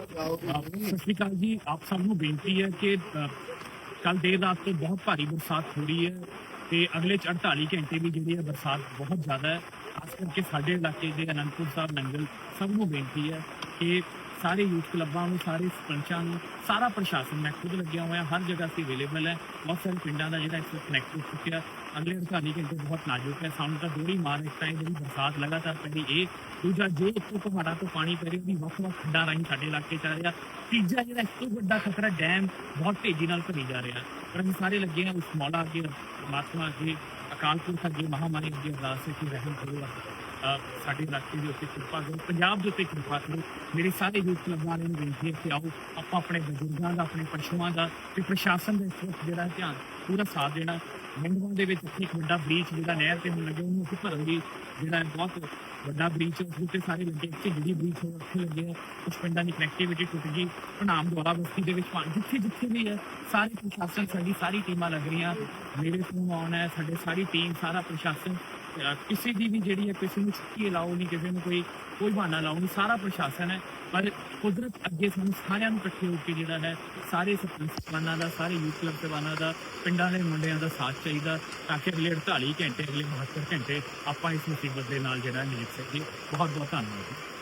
ਸਤਿ ਸ਼੍ਰੀ ਅਕਾਲ ਜੀ। ਆਪ ਸਭ ਨੂੰ ਬੇਨਤੀ ਹੈ ਕਿ ਕੱਲ ਦੇਰ ਰਾਤ ਤੋਂ ਬਹੁਤ ਭਾਰੀ ਬਰਸਾਤ ਹੋ ਰਹੀ ਹੈ ਤੇ ਅਗਲੇ 48 ਘੰਟੇ ਵੀ ਜਿਹੜੀ ਹੈ ਬਰਸਾਤ ਬਹੁਤ ਜ਼ਿਆਦਾ ਹੈ। ਖਾਸ ਕਰਕੇ ਸਾਡੇ ਇਲਾਕੇ ਦੇ ਅਨੰਦਪੁਰ ਸਾਹਿਬ, ਨੰਗਲ ਸਭ ਨੂੰ ਬੇਨਤੀ ਹੈ ਕਿ ਸਾਰੇ ਯੂਥ ਕਲੱਬਾਂ ਨੂੰ, ਸਾਰੇ ਸਰਪੰਚਾਂ ਨੂੰ, ਸਾਰਾ ਪ੍ਰਸ਼ਾਸਨ ਮੈਂ ਖੁਦ ਲੱਗਿਆ ਹੋਇਆ, ਹਰ ਜਗ੍ਹਾ ਤੇ ਅਵੇਲੇਬਲ ਹੈ। ਬਹੁਤ ਸਾਰੇ ਪਿੰਡਾਂ ਦਾ ਜਿਹੜਾ ਇਸ ਵਕਤ ਕਨੈਕਟ ਹੋ ਚੁੱਕਿਆ। ਅਗਲੇ 48 ਘੰਟੇ ਬਹੁਤ ਨਾਜ਼ੁਕ ਹੈ। ਸਾਨੂੰ ਤਾਂ ਦੋੜੀ ਮਾਰ ਇੱਕ ਟਾਈਮ ਜਿਹੜੀ ਬਰਸਾਤ ਲਗਾਤਾਰ ਪੈ ਰਹੀ ਇਹ ਦੂਜਾ, ਜੇ ਇੱਕੋ ਪਹਾੜਾਂ ਤੋਂ ਪਾਣੀ ਪੈ ਰਿਹਾ ਉਹਦੀ ਵੱਖ ਵੱਖ ਖੱਡਾਂ ਰਾਹੀਂ ਸਾਡੇ ਇਲਾਕੇ ਚ ਆ ਰਿਹਾ, ਤੀਜਾ ਜਿਹੜਾ ਇਸ ਤੋਂ ਵੱਡਾ ਖਤਰਾ ਡੈਮ ਬਹੁਤ ਤੇਜ਼ੀ ਨਾਲ ਭਰੀ ਜਾ ਰਿਹਾ। ਪਰ ਅਸੀਂ ਸਾਰੇ ਲੱਗੇ ਹਾਂ, ਉਸ ਮੌਲਾ ਅੱਗੇ ਮਾਤਮਾ ਅੱਗੇ, ਅਕਾਲ ਪੁਰਖ ਅੱਗੇ, ਮਹਾਮਾਰੀ ਅੱਗੇ ਅਰਦਾਸ ਹੈ ਕਿ ਰਹਿਮ ਕਰੋ। ਸਾਡੇ ਇਲਾਕੇ ਦੇ ਉੱਤੇ ਕਿਰਪਾ ਕਰੋ ਪੰਜਾਬ ਦੇ ਉੱਤੇ ਕਿਰਪਾ ਕਰੋ ਮੇਰੇ ਸਾਰੇ ਯੂਥ ਕਲੱਬਾਂ ਵਾਲਿਆਂ ਨੂੰ ਬੇਨਤੀ ਹੈ ਕਿ ਆਓ, ਆਪਾਂ ਆਪਣੇ ਬਜ਼ੁਰਗਾਂ ਦਾ, ਆਪਣੇ ਪਸ਼ੂਆਂ ਦਾ ਤੇ ਪ੍ਰਸ਼ਾਸਨ ਦੇ ਇਸ ਵਕਤ ਜਿਹੜਾ ਧਿਆਨ ਪੂਰਾ ਸਾਥ ਦੇਣਾ। ਮੰਡਵਾਂ ਦੇ ਵਿੱਚ ਇੱਥੇ ਇੱਕ ਵੱਡਾ ਬ੍ਰੀਚ ਜਿਹੜਾ ਨਹਿਰ ਤੇ ਹੁਣ ਲੱਗਿਆ, ਉਹਨੂੰ ਅਸੀਂ ਭਰਨ ਦੀ ਜਿਹੜਾ ਬਹੁਤ ਵੱਡਾ ਬ੍ਰੀਚ ਉਸ ਉੱਤੇ ਸਾਰੇ ਲੱਗੇ ਇੱਥੇ ਜਿਹੜੀ ਬ੍ਰੀਚ ਹੋ ਉੱਥੇ ਲੱਗੇ ਆ। ਉਸ ਪਿੰਡਾਂ ਦੀ ਕਨੈਕਟੀਵਿਟੀ ਟੁੱਟ ਗਈ ਭਨਾਮ ਦੁਆਰਾ ਬਸਤੀ ਦੇ ਵਿੱਚ ਪਾਣੀ ਜਿੱਥੇ ਜਿੱਥੇ ਵੀ ਹੈ, ਸਾਰੇ ਪ੍ਰਸ਼ਾਸਨ ਸਾਡੀ ਸਾਰੀ ਟੀਮਾਂ ਲੱਗ ਰਹੀਆਂ। ਮੇਰੇ ਫੋਨ ਆਨ ਹੈ, ਸਾਡੇ ਸਾਰੀ ਟੀਮ ਸਾਰਾ ਪ੍ਰਸ਼ਾਸਨ। ਕਿਸੇ ਦੀ ਵੀ ਜਿਹੜੀ ਹੈ, ਕਿਸੇ ਨੂੰ ਛੁੱਟੀ ਲਾਓ ਨਹੀਂ, ਕਿਸੇ ਨੂੰ ਕੋਈ ਕੋਈ ਬਹਾਨਾ ਲਾਓ ਨਹੀਂ, ਸਾਰਾ ਪ੍ਰਸ਼ਾਸਨ ਹੈ। ਪਰ ਕੁਦਰਤ ਅੱਗੇ ਸਾਨੂੰ ਸਾਰਿਆਂ ਨੂੰ ਇਕੱਠੇ ਹੋ ਕੇ ਜਿਹੜਾ ਹੈ, ਸਾਰੇ ਸਰਪੰਚਾਂ ਦਾ, ਸਾਰੇ ਯੂਥ ਕਲੱਬ ਸੇਵਾਨਾਂ ਦਾ, ਪਿੰਡਾਂ ਦੇ ਮੁੰਡਿਆਂ ਦਾ ਸਾਥ ਚਾਹੀਦਾ ਤਾਂ ਕਿ ਅਗਲੇ 48 ਘੰਟੇ, ਅਗਲੇ 72 ਘੰਟੇ ਆਪਾਂ ਇਸ ਮੁਸੀਬਤ ਦੇ ਨਾਲ ਜਿਹੜਾ ਨਿਪਟ ਸਕੀਏ। ਬਹੁਤ ਬਹੁਤ ਧੰਨਵਾਦ।